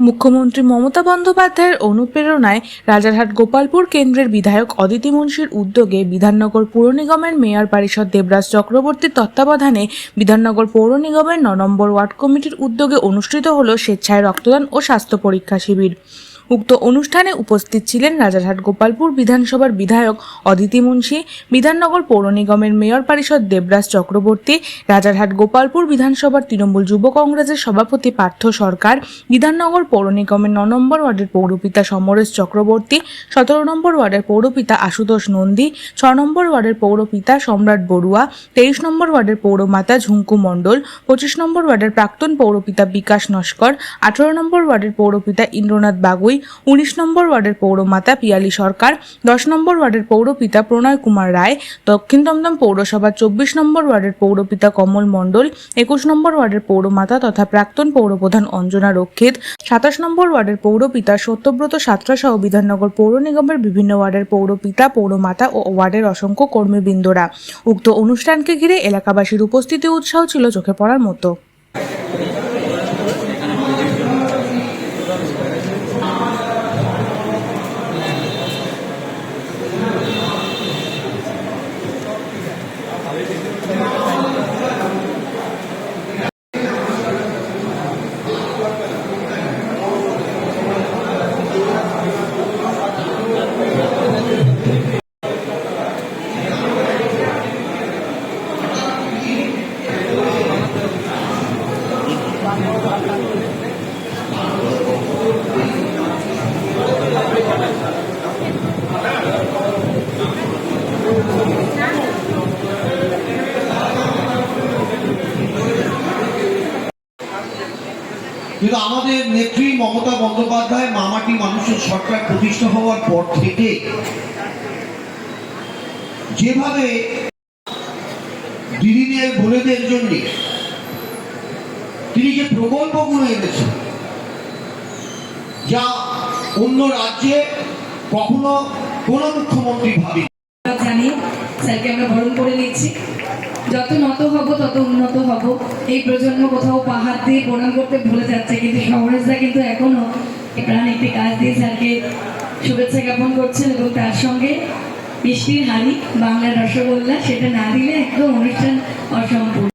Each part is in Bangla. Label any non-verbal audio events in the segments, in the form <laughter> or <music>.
মুখ্যমন্ত্রী মমতা বন্দ্যোপাধ্যায়ের অনুপ্রেরণায় রাজারহাট গোপালপুর কেন্দ্রের বিধায়ক অদিতি মুন্সির উদ্যোগে বিধাননগর পুর নিগমের মেয়র পরিষদ দেবরাজ চক্রবর্তীর তত্ত্বাবধানে বিধাননগর পৌর নিগমের ন নম্বর ওয়ার্ড কমিটির উদ্যোগে অনুষ্ঠিত হল স্বেচ্ছায় রক্তদান ও স্বাস্থ্য পরীক্ষা শিবির। উক্ত অনুষ্ঠানে উপস্থিত ছিলেন রাজারহাট গোপালপুর বিধানসভার বিধায়ক অদিতি মুন্সি, বিধাননগর পৌর নিগমের মেয়র পরিষদ দেবরাজ চক্রবর্তী, রাজারহাট গোপালপুর বিধানসভার তৃণমূল যুব কংগ্রেসের সভাপতি পার্থ সরকার, বিধাননগর পৌর নিগমের ন নম্বর ওয়ার্ডের পৌরপিতা সমরেশ চক্রবর্তী, সতেরো নম্বর ওয়ার্ডের পৌরপিতা আশুতোষ নন্দী, ছ নম্বর ওয়ার্ডের পৌরপিতা সম্রাট বড়ুয়া, তেইশ নম্বর ওয়ার্ডের পৌরমাতা ঝুঙ্কু মণ্ডল, পঁচিশ নম্বর ওয়ার্ডের প্রাক্তন পৌরপিতা বিকাশ নস্কর, আঠারো নম্বর ওয়ার্ডের পৌরপিতা ইন্দ্রনাথ বাগুই উনিশ নম্বর ওয়ার্ডের পৌরমাতা পিয়ালি সরকার, দশ নম্বর ওয়ার্ডের পৌরপিতা প্রণয় কুমার রায়, দক্ষিণ দমদম পৌরসভার চব্বিশ নম্বর ওয়ার্ডের পৌরপিতা কমল মণ্ডল, একুশ নম্বর ওয়ার্ডের পৌরমাতা তথা প্রাক্তন পৌরপ্রধান অঞ্জনা রক্ষিত, সাতাশ নম্বর ওয়ার্ডের পৌরপিতা সত্যব্রত সাতরা সহ বিধাননগর পৌর নিগমের বিভিন্ন ওয়ার্ডের পৌরপিতা, পৌরমাতা ও ওয়ার্ডের অসংখ্য কর্মীবৃন্দরা। উক্ত অনুষ্ঠানকে ঘিরে এলাকাবাসীর উপস্থিতি উৎসাহ ছিল চোখে পড়ার মতো কিন্তু আমাদের নেত্রী মমতা বন্দ্যোপাধ্যায় মামাটি মানুষের সরকার প্রতিষ্ঠা হওয়ার পর থেকে যেভাবে দিদিদের বোনেদের জন্য তিনি যে প্রকল্পগুলো এনেছেন, যা অন্য রাজ্যে কখনো কোনো মুখ্যমন্ত্রী ভাবে জানিয়ে স্যারকে আমরা বরণ করে নিচ্ছি যত নত হব, তত উন্নত হব। এই প্রজন্ম কোথাও পাহাড় দিয়ে প্রণাম করতে ভুলে যাচ্ছে, কিন্তু সমরেশদা কিন্তু এখনও একটি কাজ দিয়ে স্যারকে শুভেচ্ছা জ্ঞাপন করছেন এবং তার সঙ্গে মিষ্টির হাড়ি রসগোল্লা, সেটা না দিলে একদম অনুষ্ঠান অসম্পূর্ণ।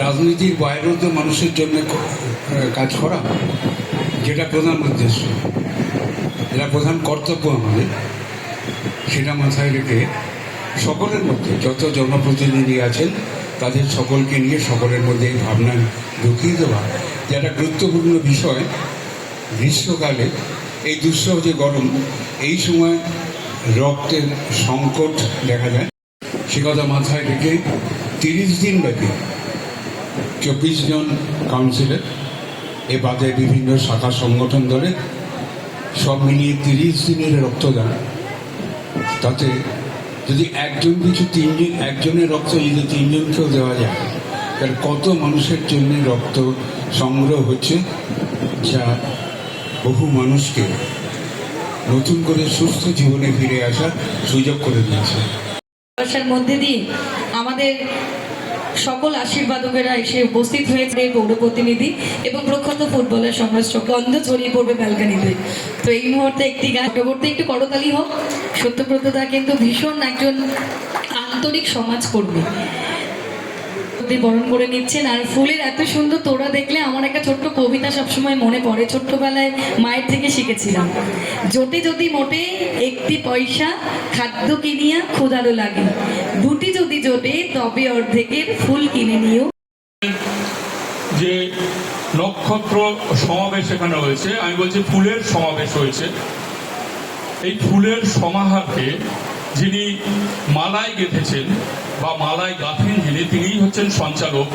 রাজনীতির বাইরেও তো মানুষের জন্য কাজ করা যেটা প্রধান উদ্দেশ্য। যেটা প্রধান কর্তব্য আমাদের, সেটা মাথায় রেখে সকলের মধ্যে যত জনপ্রতিনিধি আছেন, তাদের সকলকে নিয়ে সকলের মধ্যে এই ভাবনা ঢুকিয়ে দেওয়া যে একটা গুরুত্বপূর্ণ বিষয়, গ্রীষ্মকালে এই দুঃসহ যে গরম, এই সময় রক্তের সংকট দেখা যায়। সে কথা মাথায় রেখে তিরিশ দিন ব্যাপী চব্বিশ জন কাউন্সিলর, এ বাদে বিভিন্ন শাখা সংগঠন ধরে সব মিলিয়ে তিরিশ দিনের রক্তদান তাতে যদি একজন কিছু তিনজন একজনের রক্ত যদি তিনজনকেও দেওয়া যায় তাহলে কত মানুষের জন্য রক্ত সংগ্রহ হচ্ছে যা বহু মানুষকে নতুন করে সুস্থ জীবনে ফিরে আসার সুযোগ করে দিয়েছে। মধ্যে দিয়ে আমাদের সকল আশীর্বাদকেরা এসে উপস্থিত হয়েছে পৌর প্রতিনিধি এবং প্রখ্যাত ফুটবলার সমরেশ গন্ধ ছড়িয়ে পড়বে ব্যালকানিতে। তো এই মুহূর্তে একটি গান চক্রবর্তী, একটু করতালি হোক। সত্যব্রতদা কিন্তু ভীষণ একজন আন্তরিক সমাজকর্মী আপনি বরণ করে নিচ্ছেন। আর ফুলের এত সুন্দর তোড়া দেখলে আমার একটা ছোট্ট কবিতা সবসময় মনে পড়ে। ছোট্টবেলায় মায়ের থেকে শিখেছিলাম। জোটে যদি মোটে একটি পয়সা, খাদ্য কিনিয়া ক্ষুধারও লাগে। দুটি যদি জোটে, তবে অর্ধেকের ফুল কিনে নিও। যে নক্ষত্র সমাবেশ এখানে হয়েছে, আমি বলছি ফুলের সমাবেশ হয়েছে। এই ফুলের সমাহারকে যিনি মালায় গেঁথেছেন বা মালায় গাঁথেন যিনি, তিনিই হচ্ছেন সঞ্চালক,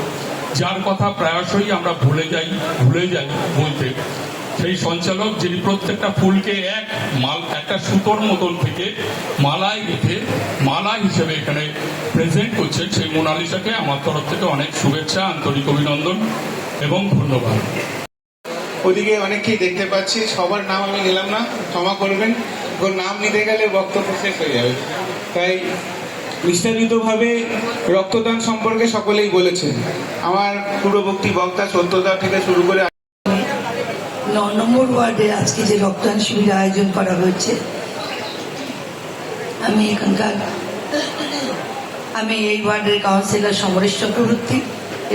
যার কথা প্রায়শই আমরা ভুলে যাই ভুলে যাই বলতে। সেই সঞ্চালক যিনি প্রত্যেকটা ফুলকে এক মাল, একটা সুতোর মতন থেকে মালায় গেঁথে, মালা হিসেবে এখানে প্রেজেন্ট করছেন, সেই মোনালিসাকে আমার তরফ থেকে অনেক শুভেচ্ছা, আন্তরিক অভিনন্দন এবং ধন্যবাদ। ওদিকে অনেককেই দেখতে পাচ্ছি, সবার নাম আমি নিলাম না, ক্ষমা করবেন। ওর নাম নিতে গেলে বক্তব্য শেষ হয়ে যাবে। তাই বিস্তারিতভাবে রক্তদান সম্পর্কে সকলেই বলেছেন। আমার পূর্ববর্তী বক্তা সত্যদা থেকে শুরু করে ন নম্বর ওয়ার্ডে আজকে যে রক্তদান শিবির আয়োজন করা হয়েছে আমি এখানকার, আমি এই ওয়ার্ডের কাউন্সিলর সমরেশ চক্রবর্তী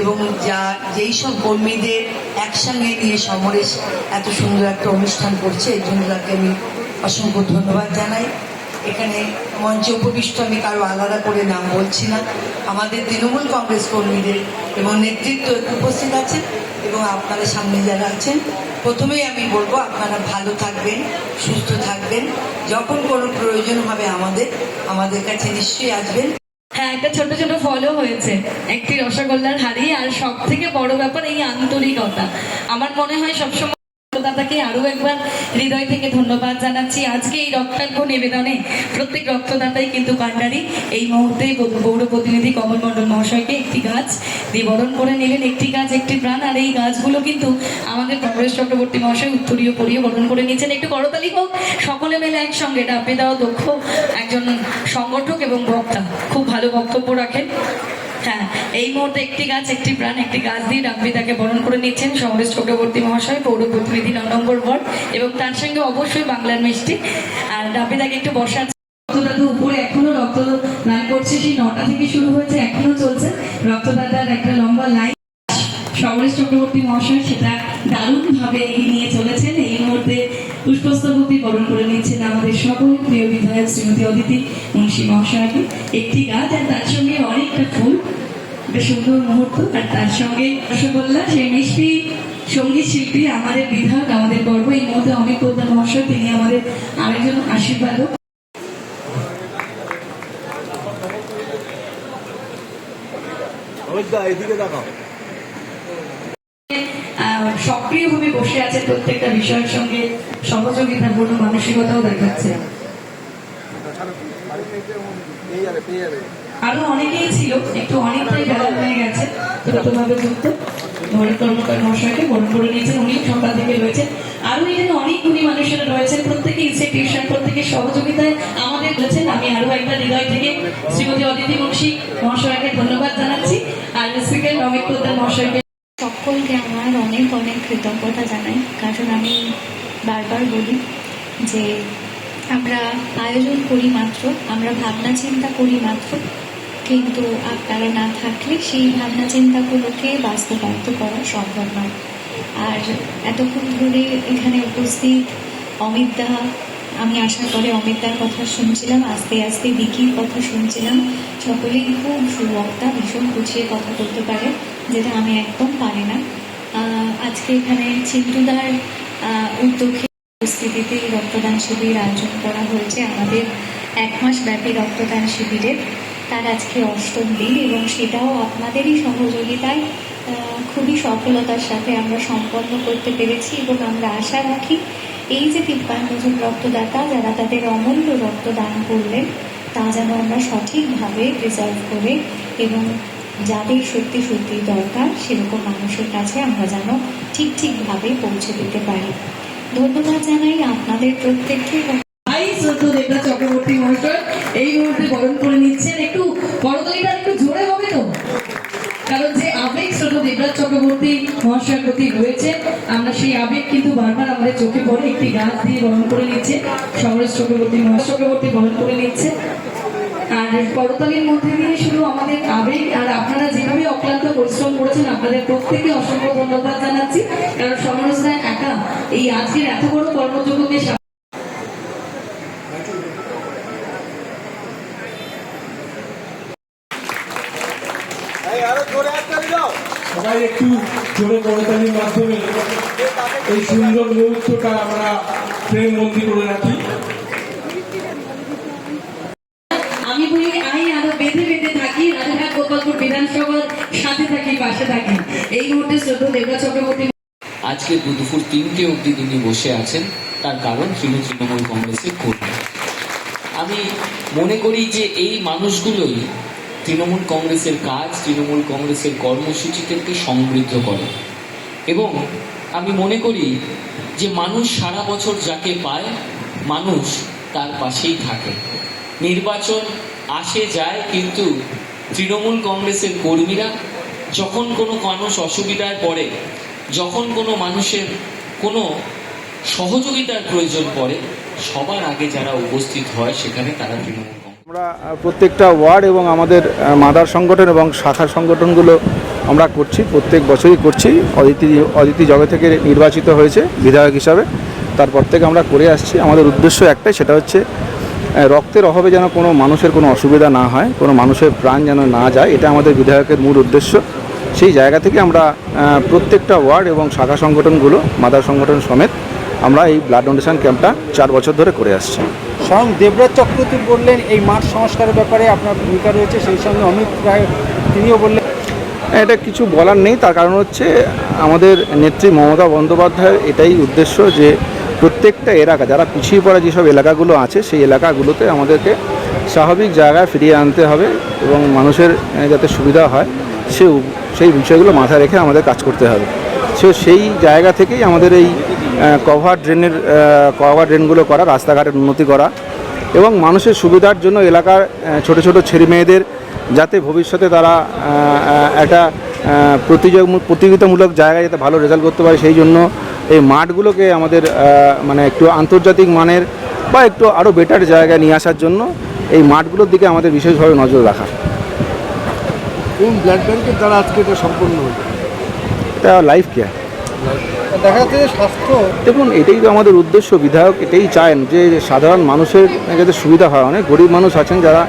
এবং যা, যেই সব কর্মীদের একসঙ্গে নিয়ে সমরেশ এত সুন্দর একটা অনুষ্ঠান করছে এই জন্য তাকে আমি অসংখ্য ধন্যবাদ জানাই। এখানে মঞ্চে উপবিষ্ট আমি কারও আলাদা করে নাম বলছি না। আমাদের তৃণমূল কংগ্রেস কর্মীদের এবং নেতৃত্ব উপস্থিত আছেন এবং আপনারা সামনে যারা আছেন, প্রথমেই আমি বলব আপনারা ভালো থাকবেন, সুস্থ থাকবেন। যখন কোনো প্রয়োজন হবে আমাদের আমাদের কাছে নিশ্চয়ই আসবেন। হ্যাঁ একটা ছোট ছোট ফলও হয়েছে। একটি রসগোল্লার হাড়ি আর সব থেকে বড় ব্যাপার এই আন্তরিকতা। আমার মনে হয় সবসময় রক্তদাতাকে আরও একবার হৃদয় থেকে ধন্যবাদ জানাচ্ছি। আজকে এই নিবেদনে প্রত্যেক রক্তদাতাই কিন্তু কান্ডারি এই মুহূর্তে প্রতিনিধি কমল মণ্ডল মহাশয়কে একটি গাছ করে নিলেন। একটি গাছ, একটি প্রাণ, আর এই গাছগুলো কিন্তু আমাদের কংগ্রেস চক্রবর্তী মহাশয় উত্তরীয় পরিয়ে বরণ করে নিয়েছেন। একটু করতালি হোক, সকলে মিলে একসঙ্গে ডাব্বে দেওয়া দক্ষ একজন সংগঠক এবং বক্তা। খুব ভালো বক্তব্য রাখেন। হ্যাঁ এই মুহূর্তে একটি গাছ, একটি প্রাণ, একটি গাছ দিয়ে ডাব্বিদাকে বরণ করে নিচ্ছেন সমরেশ চক্রবর্তী মহাশয়, পৌর প্রতিনিধি ন নম্বর ওয়ার্ড এবং তার সঙ্গে অবশ্যই বাংলার মিষ্টি। আর ডাব্বিদাকে একটু বসার রক্তদাতা উপরে এখনও রক্ত করছে সেই নটা থেকে শুরু হয়েছে, এখনও চলছে। রক্তদাতার একটা লম্বা লাইন। সমরেশ চক্রবর্তী মহাশয় সেটা নিয়ে চলেছেন। এই মুহূর্তে পুষ্পস্তবতী বরণ করে নিচ্ছেন আমাদের সকল প্রিয় বিধায়ক শ্রীমতী অদিতি মুন্সী মহাশয়কে। একটি গাছ আর তার সঙ্গে অনেকটা ফুল। একটা সুন্দর মুহূর্ত আর তার সঙ্গে রসগোল্লা সেই মিষ্টি সংগীত শিল্পী আমাদের বিধায়ক আমাদের গর্ব এই মুহূর্তে অমিত পোদ্দার মহাশয় তিনি আমাদের আরেকজন আশীর্বাদক। সক্রিয়ভাবে বসে আছে প্রত্যেকটা বিষয়ের সঙ্গে সহযোগিতাপূর্ণ মানসিকতাও দেখাচ্ছে। আরও অনেকেই ছিল, একটু অনেকটাই বেলা হয়ে গেছে। যুক্ত ধরে কর্মকার মশাইকে বরণ করে নিয়েছেন, উনি সকাল থেকে এখানে অনেকগুলি মানুষেরা রয়েছেন, প্রত্যেকে ইনস্টিটিউশন প্রত্যেকের সহযোগিতায় আমাদের রয়েছেন। আমি একটা হৃদয় থেকে শ্রীমতী অদিতি মহাশয়কে ধন্যবাদ জানাচ্ছি। আর স্পিকার পোদ্দার মহাশয়কে সকলকে আমার অনেক অনেক কৃতজ্ঞতা জানাই। কারণ আমি বারবার বলি যে আমরা আয়োজন করি মাত্র, আমরা ভাবনা চিন্তা করি মাত্র। কিন্তু আপনারা না থাকলে সেই ভাবনা চিন্তাগুলোকে বাস্তবায়িত করা সম্ভব নয়। আর এতক্ষণ ধরে এখানে উপস্থিত অমিত দা আমি আশা করে অমিতার কথা শুনছিলাম আস্তে আস্তে বিকির কথা শুনছিলাম। সকলেই খুব সুবক্তা ভীষণ গুছিয়ে কথা বলতে পারে যেটা আমি একদম পারি না। আজকে এখানে চিন্টুদার আহ, উদ্যোগে উপস্থিতিতে রক্তদান শিবির আয়োজন করা হয়েছে। আমাদের এক মাস ব্যাপী রক্তদান শিবিরের তার আজকে অষ্টম দিন এবং সেটাও আপনাদেরই সহযোগিতায় খুবই সফলতার সাথে আমরা সম্পন্ন করতে পেরেছি এবং আমরা আশা রাখি এই যে তিপ্পান্ন জন রক্তদাতা যারা তাদের অমূল্য রক্তদান করলেন, তা যেন আমরা সঠিকভাবে প্রিজার্ভ করে এবং যাদের সত্যি সত্যি দরকার সেরকম মানুষের কাছে আমরা যেন ঠিক ঠিকভাবে পৌঁছে দিতে পারি। ধন্যবাদ জানাই আপনাদের প্রত্যেককে চক্রবর্তী মহাশয়। এই মুহূর্তে বরণ করে নিচ্ছেন। একটু করতালিটা একটু জোরে হবে তো? কারণ যে আবেগ শ্রদ্ধ দেবরাজ চক্রবর্তী মহাশয়ের প্রতি রয়েছে, আমরা সেই আবেগ কিন্তু বারবার আমাদের চোখে পড়ে, একটি গাছ দিয়ে বরণ করে নিচ্ছে। সমরেশ চক্রবর্তী মহাশ চক্রবর্তী বরণ করে নিচ্ছে। আর করতালির মধ্যে দিয়ে শুধু আমাদের আবেগ, আর আপনারা যেভাবে অক্লান্ত পরিশ্রম করেছেন, আপনাদের প্রত্যেকে অসংখ্য ধন্যবাদ জানাচ্ছি। কারণ সমরেশ একা, এই আজকের এত বড় কর্মযোগ্যকে সা- সবাই একটু জোরে করতালির মাধ্যমে এই সুন্দর মুহূর্তটা আমরা প্রেম বন্দি করে রাখি। আমি বলি আই আরও বেঁধে বেঁধে থাকি রাজাঘাট গোপালপুর বিধানসভার সাথে থাকি পাশে থাকি। এই মুহূর্তে শ্রদ্ধা দেবরা চক্রবর্তী আজকে দুপুর তিনটে অবধি তিনি বসে আছেন। তার কারণ তিনি তৃণমূল কংগ্রেসের কর্মী। আমি মনে করি যে এই মানুষগুলোই তৃণমূল কংগ্রেসের কাজ তৃণমূল কংগ্রেসের কর্মসূচিদেরকে সমৃদ্ধ করে। এবং আমি মনে করি যে মানুষ সারা বছর যাকে পায়, মানুষ তার পাশেই থাকে। নির্বাচন আসে, যায়, কিন্তু তৃণমূল কংগ্রেসের কর্মীরা যখন কোনো মানুষ অসুবিধায় পড়ে, যখন কোনো মানুষের কোনো সহযোগিতার প্রয়োজন পড়ে, সবার আগে যারা উপস্থিত হয়, সেখানে তারা তৃণমূল আমরা প্রত্যেকটা ওয়ার্ড এবং আমাদের মাদার সংগঠন এবং শাখা সংগঠনগুলো আমরা করছি, প্রত্যেক বছরই করছি। অদিতি অদিতি জগে থেকে নির্বাচিত হয়েছে বিধায়ক হিসাবে। তারপর থেকে আমরা করে আসছি। আমাদের উদ্দেশ্য একটাই, সেটা হচ্ছে রক্তের অভাবে যেন কোনো মানুষের কোনো অসুবিধা না হয়, কোনো মানুষের প্রাণ যেন না যায়, এটা আমাদের বিধায়কের মূল উদ্দেশ্য। সেই জায়গা থেকে আমরা প্রত্যেকটা ওয়ার্ড এবং শাখা সংগঠনগুলো, মাদার সংগঠন সমেত আমরা এই ব্লাড ডোনেশন ক্যাম্পটা চার বছর ধরে করে আসছি। স্বয়ং দেবরাজ চক্রবর্তী বললেন এই মাঠ সংস্কারের ব্যাপারে আপনার ভূমিকা রয়েছে সেই সঙ্গে অমিত রায় তিনিও বললেন। এটা কিছু বলার নেই তার কারণ হচ্ছে আমাদের নেত্রী মমতা বন্দ্যোপাধ্যায়ের এটাই উদ্দেশ্য যে প্রত্যেকটা এলাকা যারা পিছিয়ে পড়া যেসব এলাকাগুলো আছে সেই এলাকাগুলোতে আমাদেরকে স্বাভাবিক জায়গায় ফিরিয়ে আনতে হবে এবং মানুষের যাতে সুবিধা হয় সে সেই বিষয়গুলো মাথায় রেখে আমাদের কাজ করতে হবে। সো সেই জায়গা থেকেই আমাদের এই কভার ড্রেনের কভার ড্রেনগুলো করা, রাস্তাঘাটের উন্নতি করা এবং মানুষের সুবিধার জন্য এলাকার ছোট ছোট ছেলে মেয়েদের যাতে ভবিষ্যতে তারা একটা প্রতিযোগ প্রতিযোগিতামূলক জায়গায় যাতে ভালো রেজাল্ট করতে পারে সেই জন্য এই মাঠগুলোকে আমাদের মানে একটু আন্তর্জাতিক মানের বা একটু আরও বেটার জায়গায় নিয়ে আসার জন্য এই মাঠগুলোর দিকে আমাদের বিশেষভাবে নজর রাখা। কোন ব্লাড ব্যাংকের দ্বারা আজকে এটা সম্পূর্ণ হলো? এটা লাইফ কেয়ার দেখা যাচ্ছে যে স্বাস্থ্য দেখুন এটাই তো আমাদের উদ্দেশ্য বিধায়ক এটাই চান যে সাধারণ মানুষের যাতে সুবিধা হয়। অনেক গরিব মানুষ আছেন যারা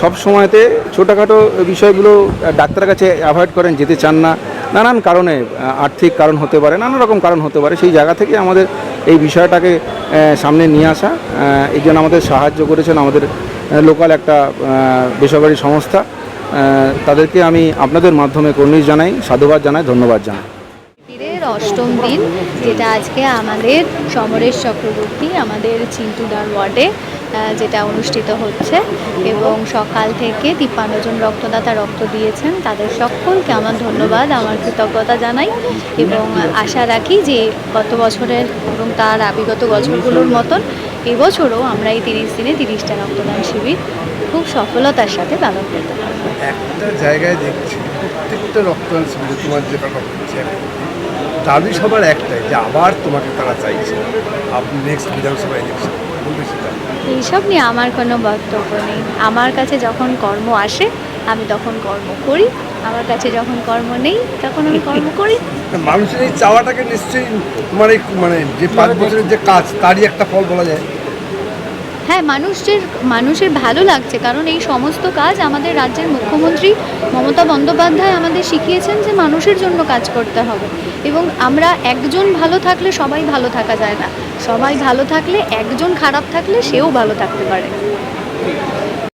সব সময়তে ছোটোখাটো বিষয়গুলো ডাক্তারের কাছে অ্যাভয়েড করেন যেতে চান না। নানান কারণে আর্থিক কারণ হতে পারে নানা রকম কারণ হতে পারে। সেই জায়গা থেকে আমাদের এই বিষয়টাকে সামনে নিয়ে আসা এই জন্য আমাদের সাহায্য করেছেন আমাদের লোকাল একটা বেসরকারি সংস্থা। তাদেরকে আমি আপনাদের মাধ্যমে কর্নিশ জানাই, সাধুবাদ জানাই, ধন্যবাদ জানাই। অষ্টম দিন, যেটা আজকে আমাদের সমরেশ চক্রবর্তী, আমাদের চিন্টুদার ওয়ার্ডে যেটা অনুষ্ঠিত হচ্ছে এবং সকাল থেকে তিপ্পান্ন জন রক্তদাতা রক্ত দিয়েছেন। তাদের সকলকে আমার ধন্যবাদ, আমার কৃতজ্ঞতা জানাই এবং আশা রাখি যে গত বছরের এবং তার বিগত বছরগুলোর মতন এবছরও আমরা এই তিরিশ দিনে তিরিশটা রক্তদান শিবির খুব সফলতার সাথে পালন করতে পারব। একটা জায়গায় দেখছি প্রত্যেকটা রক্তদান শিবিরে তোমার যেটা রক্ত দাবি সবার একটাই যে আবার তোমাকে তারা চাইছে। আপনি নেক্সট বিধানসভা ইলেকশন এইসব নিয়ে আমার কোনো বক্তব্য নেই। আমার কাছে যখন কর্ম আসে আমি তখন কর্ম করি। আমার কাছে যখন কর্ম নেই তখন আমি কর্ম করি। <laughs> মানুষের এই চাওয়াটাকে নিশ্চয়ই তোমার এই মানে যে পাঁচ বছরের যে কাজ তারই একটা ফল বলা যায়। হ্যাঁ মানুষের মানুষের ভালো লাগছে। কারণ এই সমস্ত কাজ আমাদের রাজ্যের মুখ্যমন্ত্রী মমতা বন্দ্যোপাধ্যায় আমাদের শিখিয়েছেন যে মানুষের জন্য কাজ করতে হবে। এবং আমরা একজন ভালো থাকলে সবাই ভালো থাকা যায় না। সবাই ভালো থাকলে একজন খারাপ থাকলে সেও ভালো থাকতে পারে।